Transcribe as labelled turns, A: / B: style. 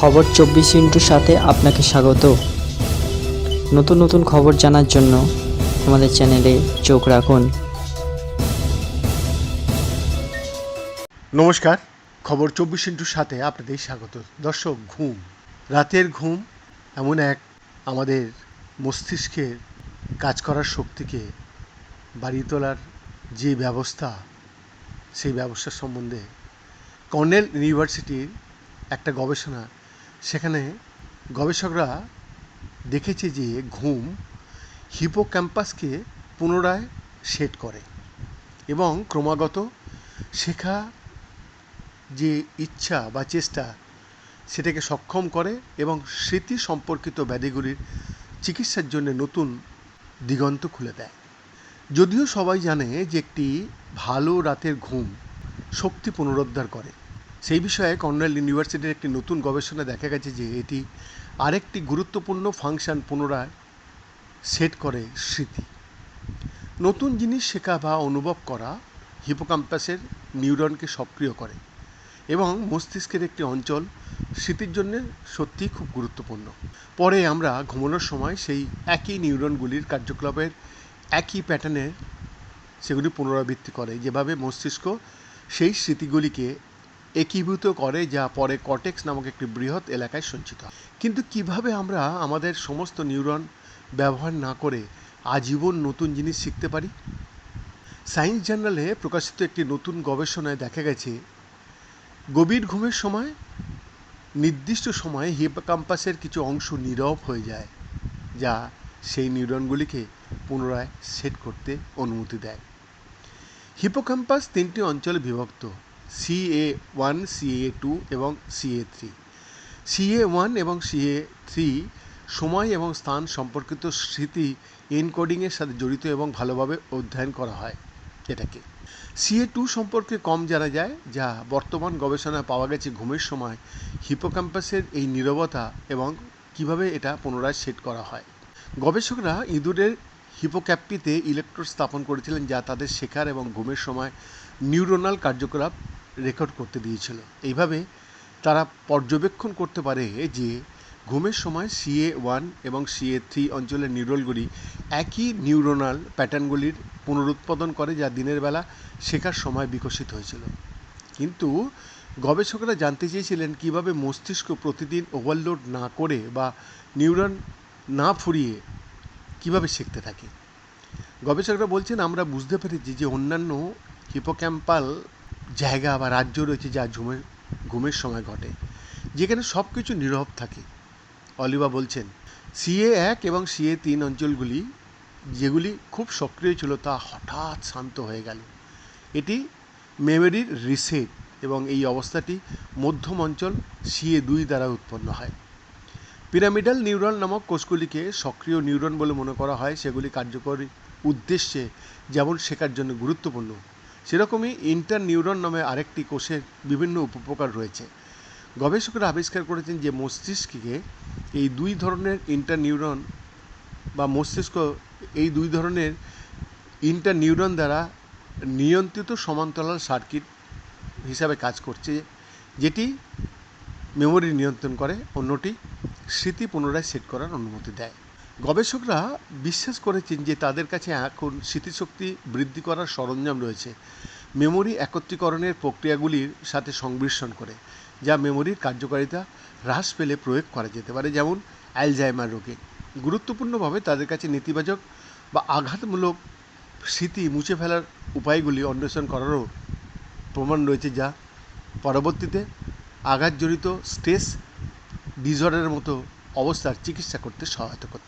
A: খবর চব্বিশ ইন্টুর সাথে আপনাকে স্বাগত। নতুন নতুন খবর জানার জন্য আমাদের চ্যানেলে চোখ রাখুন।
B: নমস্কার, খবর চব্বিশ ইন্টুর সাথে আপনাদের স্বাগত। দর্শক, ঘুম। রাতের ঘুম এমন এক আমাদের মস্তিষ্কের কাজ করার শক্তিকে বাড়িয়ে তোলার যে ব্যবস্থা, সেই ব্যবস্থা সম্বন্ধে কর্নেল ইউনিভার্সিটির একটা গবেষণা সেখানে গবেষকরা দেখেছে যে ঘুম হিপোক্যাম্পাসকে পুনরায় সেট করে এবং ক্রমাগত শেখা যে ইচ্ছা বা চেষ্টা সেটাকে সক্ষম করে এবং স্মৃতি সম্পর্কিত ব্যাধিগুলির চিকিৎসার জন্য নতুন দিগন্ত খুলে দেয়। যদিও সবাই জানে যে একটি ভালো রাতের ঘুম শক্তি পুনরুদ্ধার করে। সেই বিষয়ে কর্নেল ইউনিভার্সিটির একটি নতুন গবেষণা দেখা গেছে যে এটি আরেকটি গুরুত্বপূর্ণ ফাংশন পুনরায় সেট করে স্মৃতি। নতুন জিনিস শেখা বা অনুভব করা হিপোক্যাম্পাসের নিউরনকে সক্রিয় করে এবং মস্তিষ্কের একটি অঞ্চল স্মৃতির জন্য সত্যিই খুব গুরুত্বপূর্ণ। পরে আমরা ঘুমানোর সময় সেই একই নিউরনগুলির কার্যকলাপের একই প্যাটার্নের সেগুলি পুনরাবৃত্তি করে। যেভাবে মস্তিষ্ক সেই স্মৃতিগুলিকে একীভূত করে যা পরে কটেক্স নামক একটি বৃহৎ এলাকায় সঞ্চিত হয়। কিন্তু কীভাবে আমরা আমাদের সমস্ত নিউরন ব্যবহার না করে আজীবন নতুন জিনিস শিখতে পারি? সায়েন্স জার্নালে প্রকাশিত একটি নতুন গবেষণায় দেখা গেছে, গভীর ঘুমের সময়, নির্দিষ্ট সময়ে হিপোক্যাম্পাসের কিছু অংশ নীরব হয়ে যায়, যা সেই নিউরনগুলিকে পুনরায় সেট করতে অনুমতি দেয়। হিপোক্যাম্পাস তিনটি অঞ্চলে বিভক্ত। সিএ ওয়ান সিএ টু এবং সিএ থ্রি সিএ ওয়ান এবং সিএ থ্রি সময় এবং স্থান সম্পর্কিত স্মৃতি এনকোডিংয়ের সাথে জড়িত এবং ভালোভাবে অধ্যয়ন করা হয় এটাকে। সিএ টু সম্পর্কে কম জানা যায়, যা বর্তমান গবেষণায় পাওয়া গেছে ঘুমের সময় হিপোক্যাম্পাসের এই নীরবতা এবং কীভাবে এটা পুনরায় সেট করা হয়। গবেষকরা ইঁদুরের হিপোক্যাপ্পিতে ইলেকট্রোড স্থাপন করেছিলেন যা তাদের শেখার এবং ঘুমের সময় নিউরোনাল কার্যকলাপ রেকর্ড করতে দিয়েছিল। এইভাবে তারা পর্যবেক্ষণ করতে পারে যে ঘুমের সময় সিএ ওয়ান এবং সিএ থ্রি অঞ্চলের নিউরলগুলি একই নিউরোনাল প্যাটার্নগুলির পুনরুৎপাদন করে যা দিনের বেলা শেখার সময় বিকশিত হয়েছিল। কিন্তু গবেষকরা জানতে চেয়েছিলেন কীভাবে মস্তিষ্ক প্রতিদিন ওভারলোড না করে বা নিউরন না ফুরিয়ে কীভাবে শিখতে থাকে। গবেষকরা বলছেন, আমরা বুঝতে পেরেছি যে অন্যান্য হিপোক্যাম্পাল জায়গা বা রাজ্য রয়েছে যা ঘুমের ঘুমের সময় ঘটে, যেখানে সব কিছু নীরব থাকে। অলিভা বলছেন, সিএ এক এবং সিএ তিন অঞ্চলগুলি, যেগুলি খুব সক্রিয় ছিল তা হঠাৎ শান্ত হয়ে গেল। এটি মেমোরির রিসেট এবং এই অবস্থাটি মধ্যম অঞ্চল সিএ দুই দ্বারা উৎপন্ন হয়। পিরামিডাল নিউরন নামক কোষগুলিকে সক্রিয় নিউরন বলে মনে করা হয়। সেগুলি কার্যকরী উদ্দেশ্যে যেমন শেখার জন্য গুরুত্বপূর্ণ সেরকমই ইন্টার নিউরন নামে আরেকটি কোষের বিভিন্ন উপপ্রকার রয়েছে। গবেষকরা আবিষ্কার করেছেন যে মস্তিষ্ককে এই দুই ধরনের ইন্টার নিউরন বা মস্তিষ্ক এই দুই ধরনের ইন্টার নিউরন দ্বারা নিয়ন্ত্রিত সমান্তরাল সার্কিট হিসাবে কাজ করছে, যেটি মেমোরি নিয়ন্ত্রণ করে, অন্যটি স্মৃতি পুনরায় সেট করার অনুমতি দেয়। গবেষকরা বিশ্বাস করেছেন যে তাদের কাছে এখন স্মৃতিশক্তি বৃদ্ধি করার সরঞ্জাম রয়েছে। মেমোরি একত্রীকরণের প্রক্রিয়াগুলির সাথে সংমিশ্রণ করে, যা মেমোরির কার্যকারিতা হ্রাস পেলে প্রয়োগ করা যেতে পারে, যেমন অ্যালজাইমার রোগে। গুরুত্বপূর্ণভাবে তাদের কাছে নেতিবাচক বা আঘাতমূলক স্মৃতি মুছে ফেলার উপায়গুলি অন্বেষণ করারও প্রমাণ রয়েছে, যা পরবর্তীতে আঘাতজনিত স্ট্রেস ডিসঅর্ডারের মতো অবস্থার চিকিৎসা করতে সহায়তা করে